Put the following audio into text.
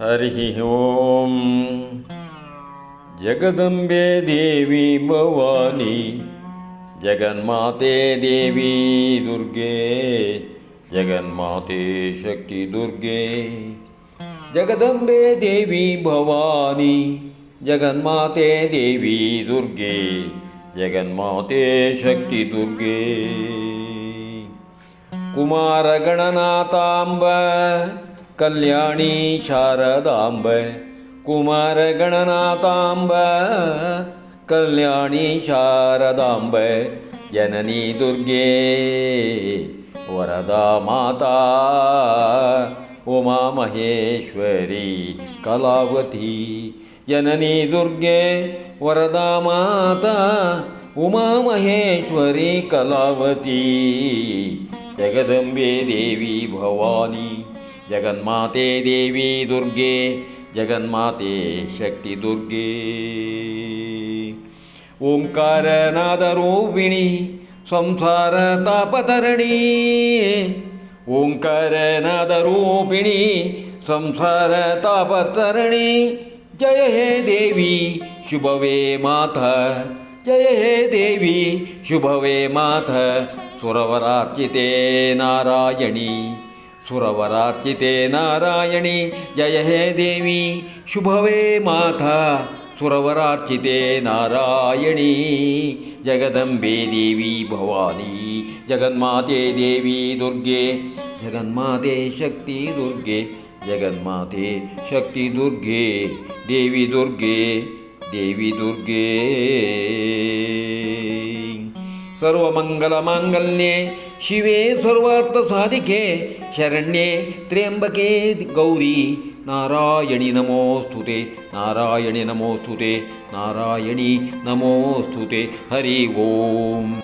हरिः ॐ जगदम्बे देवी भवानी जगन्माते देवी दुर्गे जगन्माते शक्ति दुर्गे जगदम्बे देवी भवानी जगन्माते देवी दुर्गे जगन्माते शक्ति दुर्गे कुमारगणनाथाम्ब ಕಲ್ಯಾಣಿ ಶಾರದಾಂಬ, ಕುಮಾರಗಣನಾಥಾಂಬ, ಕಲ್ಯಾಣಿ ಶಾರದಾಂಬ, ಜನನಿ ದುರ್ಗೆ, ವರದಾ ಮಾತಾ ಉಮಾ ಮಹೇಶ್ವರಿ ಕಲಾವತಿ, ಜನನಿ ದುರ್ಗೆ, ವರದಾ ಮಾತಾ ಉಮಾ ಮಹೇಶ್ವರಿ ಕಲಾವತಿ, ಜಗದಂಬೆ ದೇವಿ ಭವಾನಿ. जगन्माते देवी दुर्गे जगन्माते शक्तिदुर्गे ओङ्कारनादरूपिणी संसारतापतरणी ओङ्कारनादरूपिणी संसारतापतरणी जय हे देवी शुभवे माता। जय हे देवी शुभवे माथ सुरवरार्चिते नारायणी। सुरवरार्चिते नारायणी, जय हे देवी। शुभवे माता, सुरवरार्चिते नारायणी। जगदम्बे देवी भवानी, जगन्माते देवी दुर्गे। जगन्माते शक्ति दुर्गे, जगन्माते शक्ति दुर्गे। देवी दुर्गे देवी दुर्गे। सर्वमङ्गलमाङ्गल्ये ಶಿವೆ ಸರ್ವಾರ್ಥ ಸಾಧಿಕೆ ಶರಣ್ಯೆ ತ್ರ್ಯಂಬಕೆ ಗೌರಿ. ನಾರಾಯಣಿ ನಮೋಸ್ತುತೆ ನಾರಾಯಣಿ ನಮೋಸ್ತುತೆ ನಾರಾಯಣಿ ನಮೋಸ್ತುತೆ ಹರಿ ಓಂ.